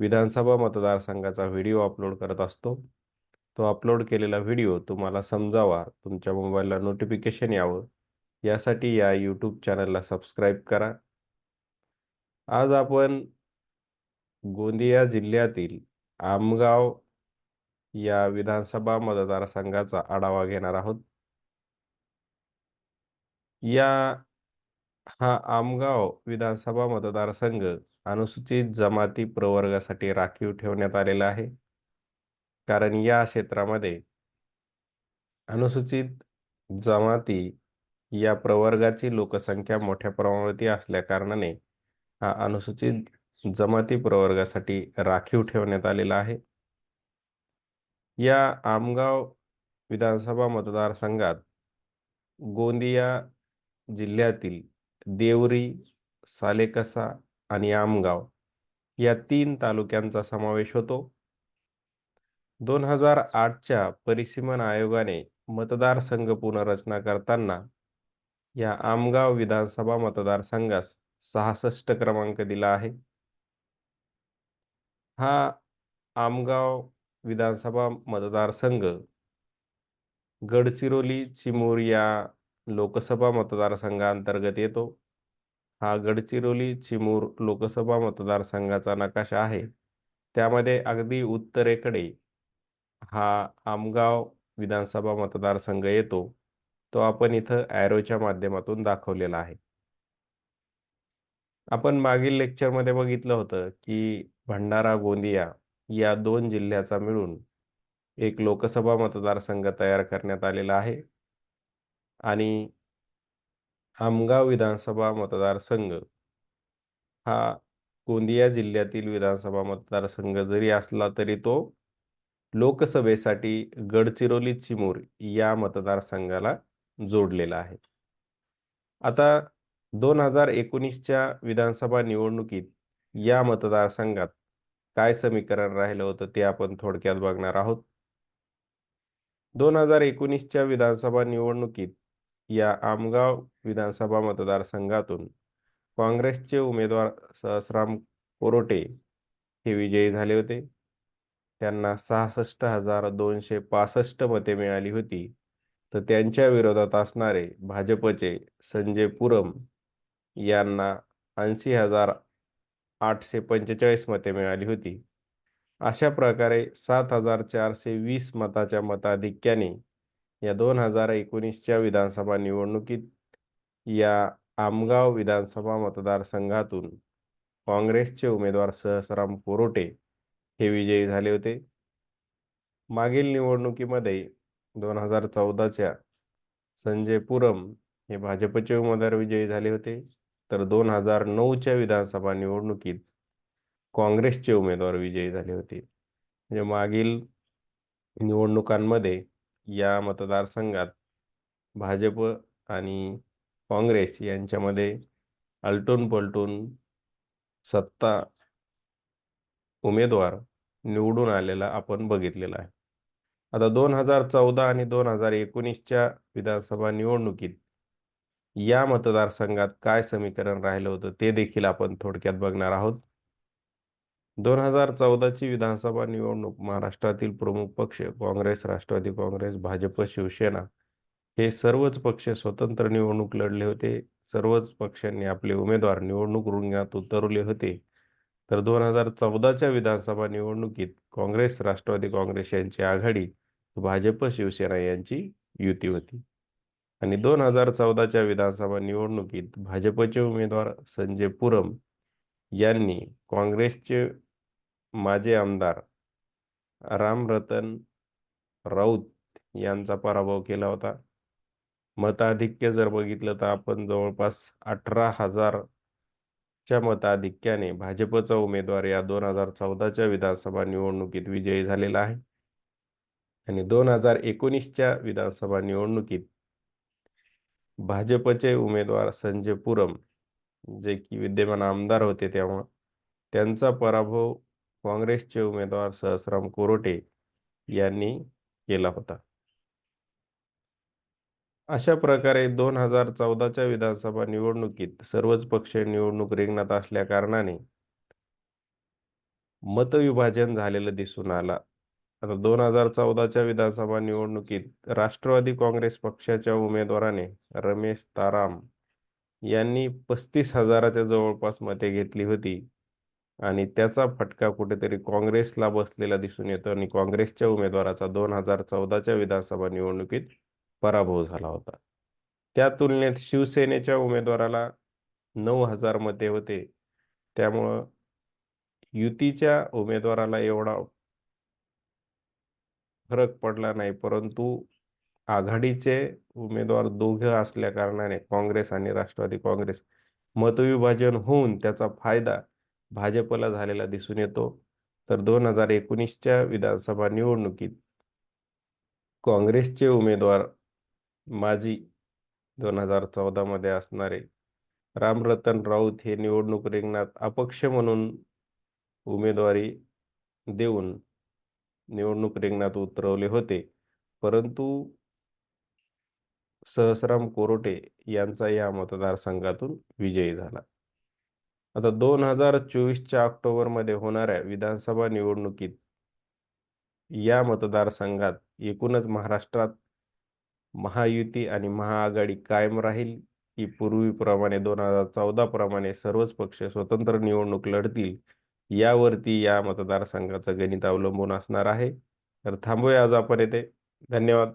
विधानसभा मतदारसंघाचा video upload करत असतो. तो अपलोड केलेला व्हिडिओ तुम्हाला समजावा. तुमच्या मोबाईलला नोटिफिकेशन यावं. यासाठी या यूट्यूब चॅनलला सबस्क्राईब करा. आज आपण गोंदिया जिल्ह्यातील आमगाव या विधानसभा मतदारसंघाचा आढावा घेणार आहोत. या हा आमगाव विधानसभा मतदारसंघ अनुसूचित जमाती प्रवर्गासाठी राखीव ठेवण्यात आलेला आहे. कारण या क्षेत्रामध्ये अनुसूचित जमाती या प्रवर्गाची लोकसंख्या मोठ्या प्रमाणावरती असल्या कारणाने हा अनुसूचित जमाती प्रवर्गासाठी राखीव ठेवण्यात आलेला आहे. या आमगाव विधानसभा मतदारसंघात गोंदिया जिल्ह्यातील देवरी सालेकसा आणि आमगाव या तीन तालुक्यांचा समावेश होतो. दोन हजार आठच्या परिसीमन आयोगाने मतदारसंघ पुनर्रचना करताना या आमगाव विधानसभा मतदारसंघास सहासष्ट क्रमांक दिला आहे. हा आमगाव विधानसभा मतदारसंघ गडचिरोली चिमूर या लोकसभा मतदारसंघांतर्गत येतो. हा गडचिरोली चिमूर लोकसभा मतदारसंघाचा नकाशा आहे. त्यामध्ये अगदी उत्तरेकडे हा आमगाव विधानसभा मतदारसंघ येतो. तो आपण इथं ॲरोच्या माध्यमातून दाखवलेला आहे. आपण मागील लेक्चरमध्ये बघितलं होतं की भंडारा गोंदिया या दोन जिल्ह्याचा मिळून एक लोकसभा मतदारसंघ तयार करण्यात आलेला आहे. आणि आमगाव विधानसभा मतदारसंघ हा गोंदिया जिल्ह्यातील विधानसभा मतदारसंघ जरी असला तरी तो लोकसभेसाठी गडचिरोली चिमूर या मतदारसंघाला जोडलेला आहे. आता दोन हजार एकोणीसच्या विधानसभा निवडणुकीत या मतदारसंघात काय समीकरण राहिलं होतं ते आपण थोडक्यात बघणार आहोत. दोन हजार एकोणीसच्या विधानसभा निवडणुकीत या आमगाव विधानसभा मतदारसंघातून काँग्रेसचे उमेदवार सहस्राम कोरोटे हे विजयी झाले होते. त्यांना सहासष्ट हजार दोनशे पासष्ट मते मिळाली होती. तर त्यांच्या विरोधात असणारे भाजपचे संजय पुरम यांना ऐंशी हजार आठशे पंचेचाळीस मते मिळाली होती. अशा प्रकारे सात हजार चारशे वीस मताच्या मताधिक्याने या दोन हजार एकोणीसच्या विधानसभा निवडणुकीत या आमगाव विधानसभा मतदारसंघातून काँग्रेसचे उमेदवार सहसराम कोरोटे हे विजयी झाले होते. मागील निवडणुकीमध्ये दोन हजार चौदाच्या संजय पुरम हे भाजपचे उमेदवार विजयी झाले होते. तर दोन हजार नऊच्या विधानसभा निवडणुकीत काँग्रेसचे उमेदवार विजयी झाले होते. म्हणजे मागील निवडणुकांमध्ये या मतदारसंघात भाजप आणि काँग्रेस यांच्यामध्ये आलटून पलटून सत्ता उमेदवार निवडून आलेला आपण बघितलेला आहे. आता दोन हजार चौदा आणि दोन हजार एकोणीसच्या विधानसभा निवडणुकीत या मतदारसंघात काय समीकरण राहिलं होतं ते देखील आपण थोडक्यात बघणार आहोत. दोन हजार चौदाची विधानसभा निवडणूक महाराष्ट्रातील प्रमुख पक्ष काँग्रेस राष्ट्रवादी काँग्रेस भाजप शिवसेना हे सर्वच पक्ष स्वतंत्र निवडणूक लढले होते. सर्वच पक्षांनी आपले उमेदवार निवडणूक रिंगणात उतरवले होते. तर दोन हजार चौदाच्या विधानसभा निवडणुकीत काँग्रेस राष्ट्रवादी काँग्रेस यांची आघाडी भाजप शिवसेना यांची युती होती. आणि दोन हजार चौदाच्या विधानसभा निवडणुकीत भाजपचे उमेदवार संजय पुरम यांनी काँग्रेसचे माजी आमदार रामरतन राऊत यांचा पराभव केला होता. मताधिक्य जर बघितलं तर आपण जवळपास अठरा हजारच्या मताधिक्याने भाजपचा उमेदवार या दोन हजार चौदाच्या विधानसभा निवडणुकीत विजयी झालेला आहे. आणि दोन हजार एकोणीसच्या विधानसभा निवडणुकीत भाजपचे उमेदवार संजय पुरम जे की विद्यमान आमदार होते तेव्हा त्यांचा पराभव काँग्रेसचे उमेदवार सहस्राम कोरोटे यांनी केला होता. अशा प्रकारे दोन हजार चौदाच्या विधानसभा निवडणुकीत सर्वच पक्ष निवडणूक रिंगणात असल्या कारणाने मतविभाजन झालेलं दिसून आला. आता दोन हजार चौदाच्या विधानसभा निवडणुकीत राष्ट्रवादी काँग्रेस पक्षाच्या उमेदवाराने रमेश ताराम यांनी पस्तीस हजाराच्या जवळपास मते घेतली होती. आणि त्याचा फटका कुठेतरी काँग्रेसला बसलेला दिसून येतो आणि काँग्रेसच्या उमेदवाराचा दोन हजार चौदाच्या विधानसभा निवडणुकीत पराभव झाला होता. त्या तुलनेत शिवसेनेच्या उमेदवाराला नऊ हजार मते होते. त्यामुळं युतीच्या उमेदवाराला एवढा फरक पडला नाही परंतु आघाडीचे उमेदवार दोघं असल्या कारणाने काँग्रेस आणि राष्ट्रवादी काँग्रेस मतविभाजन होऊन त्याचा फायदा भाजपला झालेला दिसून येतो. तर दोन हजार एकोणीसच्या विधानसभा निवडणुकीत काँग्रेसचे उमेदवार माजी दोन हजार चौदामध्ये असणारे रामरतन राऊत हे निवडणूक रिंगणात अपक्ष म्हणून उमेदवारी देऊन निवडणूक रिंगणात उतरवले होते. परंतु सहस्राम कोरोटे यांचा या मतदारसंघातून विजयी झाला. आता दोन हजार चोवीसच्या ऑक्टोबरमध्ये होणाऱ्या विधानसभा निवडणुकीत या मतदारसंघात एकूणच महाराष्ट्रात महायुती आणि महाआघाडी कायम राहील की पूर्वीप्रमाणे दोन हजार चौदा प्रमाणे सर्वच पक्ष स्वतंत्र निवडणूक लढतील यावरती या मतदारसंघाचं गणित अवलंबून असणार आहे. तर थांबूया आज आपण येथे धन्यवाद.